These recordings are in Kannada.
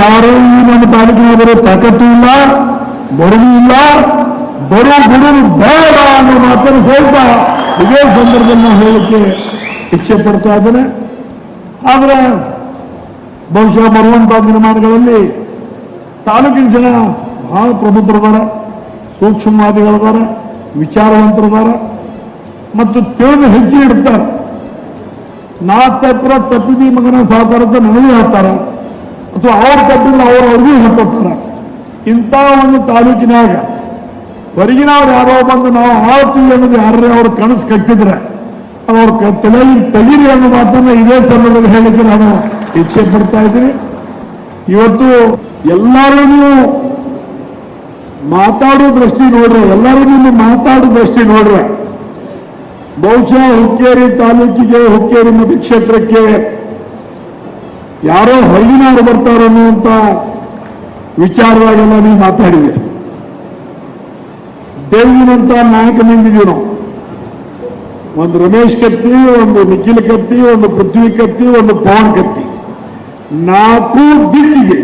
ಯಾರು ಈ ನಮ್ಮ ತಾಲೂಕಿನ ಬರೋ ತಾಕತ್ತು ಇಲ್ಲ ಬರುವು ಇಲ್ಲ, ಬರೋ ಗುರು ಬೇಡ ಅನ್ನೋ ಮಾತನ್ನು ಸ್ವಲ್ಪ ಇದೇ ಸಂದರ್ಭದಲ್ಲಿ ನಾವು ಹೇಳಲಿಕ್ಕೆ ಇಚ್ಛೆ ಪಡ್ತಾ ಇದ್ದೇನೆ. ಆದ್ರೆ ಬಹುಶಃ ಬರುವಂತಹ ದಿನಮಾನಗಳಲ್ಲಿ ತಾಲೂಕಿನ ಜನ ಬಹಳ ಪ್ರಬುದ್ಧರದಾರ ಸೂಕ್ಷ್ಮವಾದಿಗಳದಾರ ವಿಚಾರವಂತರದಾರ ಮತ್ತು ತಿಳಿದು ಹೆಜ್ಜೆ ಇಡ್ತಾರೆ ನಾ ತಪ್ಪರ ತಪ್ಪಿದಿ ಮಗನ ಸಾಕಾರ ಅಂತ ನನಗೂ ಹೇಳ್ತಾರೆ. ಅಥವಾ ಅವ್ರ ತಪ್ಪಿಲ್ಲ ಅವ್ರವ್ರಿಗೂ ಅವ್ರಿಗೂ ಹೇಳ್ಕೊಡ್ತಾರೆ ಇಂಥ ಒಂದು ತಾಲೂಕಿನಾಗ, ಹೊರಗಿನವ್ರು ಯಾರೋ ಬಂದು ನಾವು ಆಳ್ತೀವಿ ಅನ್ನೋದು ಯಾರೇ ಅವ್ರ ಕನಸು ಕಟ್ಟಿದ್ರೆ, ಅವ್ರ ತಲೆಯಲ್ಲಿ ತೆಗೀರಿ ಅನ್ನೋ ಮಾತನ್ನ ಇದೇ ಸಂದರ್ಭದಲ್ಲಿ ಹೇಳಿದ್ರೆ ನಾನು ಇಚ್ಛೆ ಪಡ್ತಾ ಇದ್ದೀನಿ. ಇವತ್ತು ಎಲ್ಲರೂ ಮಾತಾಡೋ ದೃಷ್ಟಿ ನೋಡ್ರೆ ಎಲ್ಲರೂ ನಿಮ್ಮ ಮಾತಾಡೋ ದೃಷ್ಟಿ ನೋಡ್ರೆ, ಬಹುಶಃ ಹುಕ್ಕೇರಿ ತಾಲೂಕಿಗೆ, ಹುಕ್ಕೇರಿ ಮತಕ್ಷೇತ್ರಕ್ಕೆ ಯಾರೋ ಹೊರಗಿನವರು ಬರ್ತಾರೆ ಅನ್ನುವಂತ ವಿಚಾರದಾಗೆಲ್ಲ ನೀವು ಮಾತಾಡಿದೆ ದೇವಿನಂತ ನಾಯಕ ನಾವು. ಒಂದು ರಮೇಶ್ ಕತ್ತಿ, ಒಂದು ನಿಖಿಲ್ ಕತ್ತಿ, ಒಂದು ಪೃಥ್ವಿ ಕತ್ತಿ, ಒಂದು ಪವನ್ ಕತ್ತಿ. ನಾಲ್ಕು ದಿಕ್ಕಿಗೆ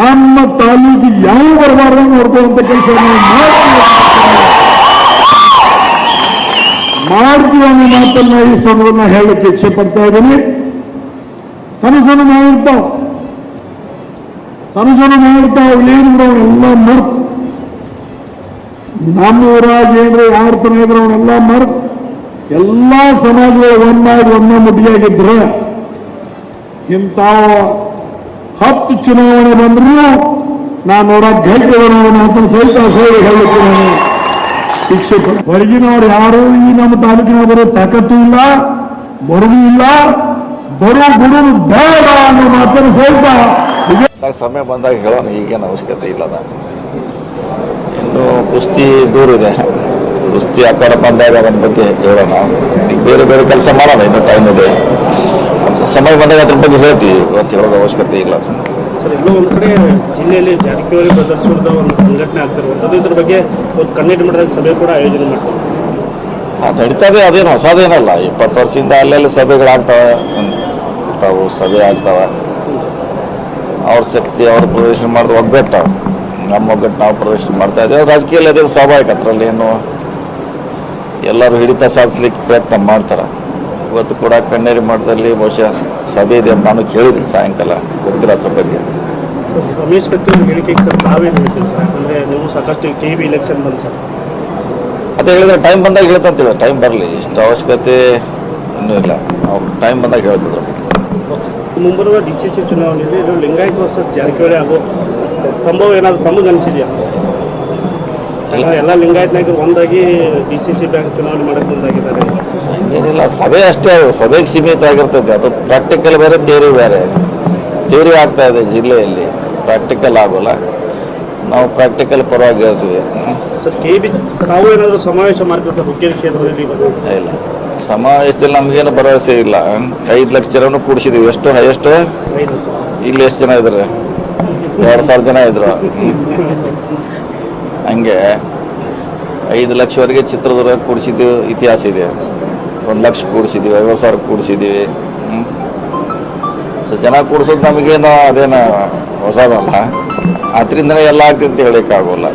ನಮ್ಮ ತಾಲೂಕಿಗೆ ಯಾವ ಬರಬಾರ್ದು ನೋಡ್ಕೊಳ್ಳುವಂತ ಕೆಲಸ ಮಾಡ್ತೀವಿ ಅನ್ನೋ ಮಾತನ್ನ ಈ ಸಂದರ್ಭ ಹೇಳಕ್ಕೆ ಇಚ್ಛೆ ಪಡ್ತಾ ಇದ್ದೀನಿ. ಸಣ್ಣ ಮಾಡಿರ್ತಾವ ಸಣ್ಣ ಮಾಡಿರ್ತಾವ ಏನಿದ್ರು ಅವನ್ನೆಲ್ಲ ಮರ್ತು. ನಮ್ಮ ಊರಾಗ ಏನ್ರಿ ಯಾರ ತನ ಇದ್ರು ಅವನ್ನೆಲ್ಲ ಮರ್ತು. ಎಲ್ಲ ಸಮಾಜಗಳು ಒಂದಾಗಿ ಒಂದ ಮುಟ್ಟಿಯಾಗಿದ್ರೆ ಇಂತಾವ ಹತ್ತು ಚುನಾವಣೆ ಬಂದ್ರು ನಾನು ಅವರ ಗಂಟೆಗಳ ಅಂತ ಸಹಿತ ಸೇರಿ ಹೇಳಲಿಕ್ಕೆ ನಾನು ಪಡ್ತೀನಿ. ಹೊರಗಿನವ್ರು ಯಾರು ಈ ನಮ್ಮ ತಾಲೂಕಿನ ಬರೋ ತಾಕತ್ತು ಇಲ್ಲ, ಬರುವು ಇಲ್ಲ. ಬರೋ ಗುರು ಬೇಡ ಅನ್ನೋ ಮಾತನ್ನು ಸ್ವಲ್ಪ ಸಮಯ ಬಂದಾಗ ಹೇಳೋಣ ಈಗೇನು ಅವಶ್ಯಕತೆ ಇಲ್ಲ ನಾನು ಇನ್ನು ಕುಸ್ತಿ ದೂರ ಇದೆ. ಕುಸ್ತಿ ಆಕಾರ ಬಂದಾಗ ಅದ್ರ ಬಗ್ಗೆ ಹೇಳೋಣ. ಈಗ ಬೇರೆ ಬೇರೆ ಕೆಲಸ ಮಾಡೋಣ ಇನ್ನು ಟೈಮ್ ಇದೆ. ಸಮಯ ಬಂದಾಗ ಅದ್ರ ಬಗ್ಗೆ ಹೇಳ್ತೀವಿ. ಇವತ್ತು ಹೇಳೋದು ಅವಶ್ಯಕತೆ ಇಲ್ಲ. ಸರ್ ಎಲ್ಲೋ ಒಂದು ಕಡೆ ಜಿಲ್ಲೆಯಲ್ಲಿ ಜಾರಕಿಹೊಳಿ ಬದಲಿಸಿದ ಒಂದು ಸಂಘಟನೆ ಆಗ್ತಿರುವಂಥದ್ದು ಇದ್ರ ಬಗ್ಗೆ ಒಂದು ಕನ್ನಡ ಮಟ್ಟದಲ್ಲಿ ಸಭೆ ಕೂಡ ಆಯೋಜನೆ ಮಾಡ್ತಾರೆ ಅದು ನಡೀತದೆ ಅದೇನು ಹೊಸದೇನಲ್ಲ. ಇಪ್ಪತ್ತು ವರ್ಷದಿಂದ ಅಲ್ಲೆಲ್ಲ ಸಭೆಗಳಾಗ್ತವೆ. ತಾವು ಸಭೆ ಆಗ್ತಾವೆ. ಅವ್ರ ಶಕ್ತಿ ಅವ್ರ ಪ್ರದರ್ಶನ ಮಾಡಿದ ಒಗ್ಗಟ್ಟು ನಮ್ಮ ಒಗ್ಗಟ್ಟು ನಾವು ಪ್ರದರ್ಶನ ಮಾಡ್ತಾ ಇದ್ದೇವೆ. ರಾಜಕೀಯದಲ್ಲಿ ಅದೇ ಸ್ವಾಭಾವಿಕ ಅದರಲ್ಲಿ ಏನು ಎಲ್ಲರೂ ಹಿಡಿತ ಸಾಧಿಸ್ಲಿಕ್ಕೆ ಪ್ರಯತ್ನ ಮಾಡ್ತಾರೆ. ಇವತ್ತು ಕೂಡ ಕಣ್ಣೇರಿ ಮಠದಲ್ಲಿ ಬಹುಶಃ ಸಭೆ ಇದೆ ಅಂತ ನಾನು ಕೇಳಿದ್ದೀನಿ ಸಾಯಂಕಾಲ. ಗೊತ್ತಿಲ್ಲ ಅದ್ರ ಬಗ್ಗೆ. ರಮೇಶ್ ಕತ್ತಿ ಅವ್ರ ಹೇಳಿಕೆಗೆ ಸರ್ ತಾವೇನು ಹೇಳ್ತೀವಿ ಸರ್? ಯಾಕಂದರೆ ನೀವು ಸಾಕಷ್ಟು ಕೆ ಬಿ ಇಲೆಕ್ಷನ್ ಬಂದು ಸರ್. ಅದೇ ಹೇಳಿದ್ರೆ ಟೈಮ್ ಬಂದಾಗ ಹೇಳ್ತಂತೀವಿ ಟೈಮ್ ಬರಲಿ. ಇಷ್ಟು ಅವಶ್ಯಕತೆ ಇನ್ನೂ ಇಲ್ಲ. ಅವ್ರು ಟೈಮ್ ಬಂದಾಗ ಹೇಳ್ತಿದ್ರು. ಮುಂಬರುವ ಡಿ ಸಿ ಸಿ ಚುನಾವಣೆಯಲ್ಲಿ ಇದು ಲಿಂಗಾಯತ ವರ್ಸಸ್ ಜಾರಕಿಹೊಳಿ ಆಗೋ ಸಂಭವ ಏನಾದರೂ ತಮಗೆ ಅನಿಸಿದೆಯಾ? ಎಲ್ಲ ಲಿಂಗಾಯತ ನಾಯಕರು ಒಂದಾಗಿ ಡಿ ಸಿ ಸಿ ಬ್ಯಾಂಕ್ ಚುನಾವಣೆ ಮಾಡಕ್ಕೆ ಮುಂದಾಗಿದ್ದಾರೆ. ಏನಿಲ್ಲ ಸಭೆ ಅಷ್ಟೇ ಸಭೆಗೆ ಸೀಮಿತ ಆಗಿರ್ತದೆ. ಅದು ಪ್ರಾಕ್ಟಿಕಲ್ ಬೇರೆ ಥಿಯರಿ ಬೇರೆ. ಥಿಯರಿ ಆಗ್ತಾ ಇದೆ ಜಿಲ್ಲೆಯಲ್ಲಿ. ಪ್ರಾಕ್ಟಿಕಲ್ ಆಗೋಲ್ಲ. ನಾವು ಪ್ರಾಕ್ಟಿಕಲ್ ಪರವಾಗಿ ಹೇಳ್ತೀವಿ. ಸರ್ ಕೆ ಬಿ ನಾವು ಏನಾದರೂ ಸಮಾವೇಶ ಮಾಡ್ತಾರೆ ಹುಕ್ಕೇರಿ ಕ್ಷೇತ್ರದಲ್ಲಿ? ಇವತ್ತು? ಇಲ್ಲ. ಸಮಾವೇಶದಲ್ಲಿ ನಮಗೇನು ಭರವಸೆ ಇಲ್ಲ. ಐದು ಲಕ್ಷ ಜನನು ಕೂಡಿಸಿದೀವಿ. ಎಷ್ಟು ಹೈಯೆಸ್ಟ್? ಇಲ್ಲಿ ಎಷ್ಟು ಜನ ಇದ್ದಾರೆ? ಎರಡು ಸಾವಿರ ಜನ ಇದ್ರು. ಹಂಗೆ ಐದು ಲಕ್ಷವರೆಗೆ ಚಿತ್ರದುರ್ಗ ಕೂಡಿಸಿದ್ದೀವಿ ಇತಿಹಾಸ ಇದೆ. ಒಂದು ಲಕ್ಷ ಕೂಡಿಸಿದ್ದೀವಿ ಐವತ್ತು ಸಾವಿರ ಕೂಡಿಸಿದ್ದೀವಿ ಸೊ ಜನ ಕೂಡಿಸೋದು ನಮಗೇನು ಅದೇನು ಹೊಸದಲ್ಲ. ಅದರಿಂದನೇ ಎಲ್ಲ ಆಗ್ತಿ ಅಂತ ಹೇಳೋಕ್ಕಾಗೋಲ್ಲ.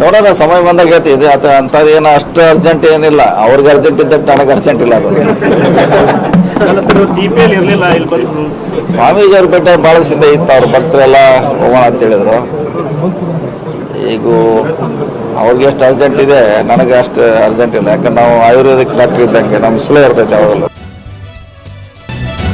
ನೋಡೋಣ ಸಮಯ ಬಂದಾಗ ಹೇಳ್ತಿ ಇದು ಅತ ಏನು ಅಷ್ಟು ಅರ್ಜೆಂಟ್ ಏನಿಲ್ಲ. ಅವ್ರಿಗೆ ಅರ್ಜೆಂಟ್ ಇದ್ದಕ್ಕೆ ನನಗೆ ಅರ್ಜೆಂಟ್ ಇಲ್ಲ ಅದು. ಸ್ವಾಮೀಜಿ ಅವ್ರ ಬೆಟ್ಟ ಭಾಳ ಸಿದ್ಧ ಇತ್ತು. ಅವ್ರ ಭಕ್ತರೆಲ್ಲ ಹೋಗೋಣ ಅಂತ ಹೇಳಿದ್ರು. ಈಗ ಅವ್ರಿಗೆ ಎಷ್ಟು ಅರ್ಜೆಂಟ್ ಇದೆ. ನನಗೆ ಅಷ್ಟು ಅರ್ಜೆಂಟ್ ಇಲ್ಲ. ಯಾಕಂದ್ರೆ ನಾವು ಆಯುರ್ವೇದಿಕ್ ಡಾಕ್ಟರ್ ಇದ್ದಂಗೆ ನಮ್ಮ ಸ್ಲೋ ಇರ್ತೈತೆ ಅವಾಗೆಲ್ಲ